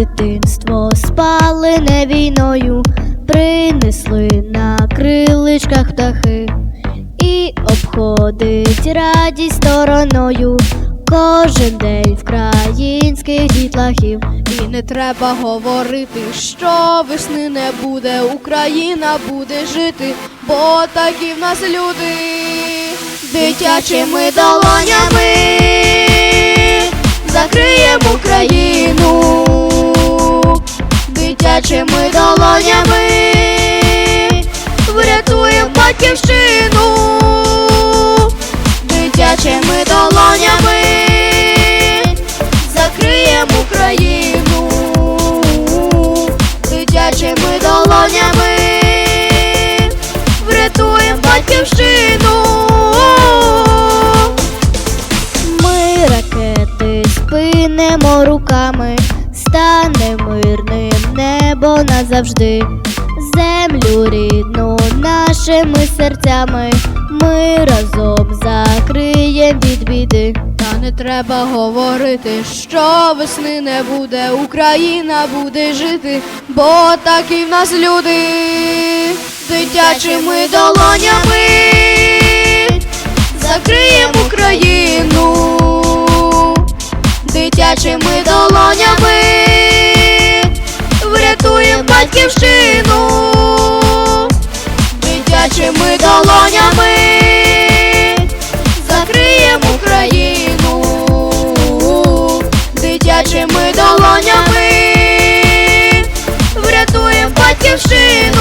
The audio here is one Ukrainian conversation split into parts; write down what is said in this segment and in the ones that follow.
Дитинство спалене війною, принесли на криличках птахи і обходить радість стороною. Кожен день вкраїнських дітлахів. І не треба говорити, що весни не буде, Україна буде жити, бо такі в нас люди. Дитячими долонями закриємо Україну, дитячими долонями врятуємо батьківщину, дитячими долонями. Закриємо Україну. Дитячими долонями, врятуємо батьківщину. Ми ракети спинемо руками, небо назавжди, землю рідну нашими серцями, ми разом закриєм від біди. Та не треба говорити, що весни не буде, Україна буде жити, бо такі в нас люди. Дитячими долонями закриємо Україну, дитячими долонями закриємо Україну дитячими долонями, врятуємо батьківщину.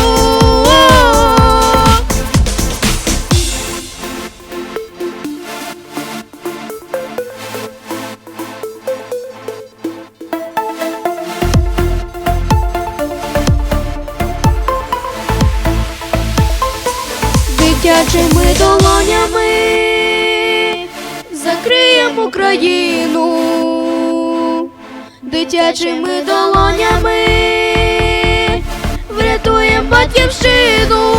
Дитячими долонями закриємо Україну, дитячими долонями врятуємо батьківщину,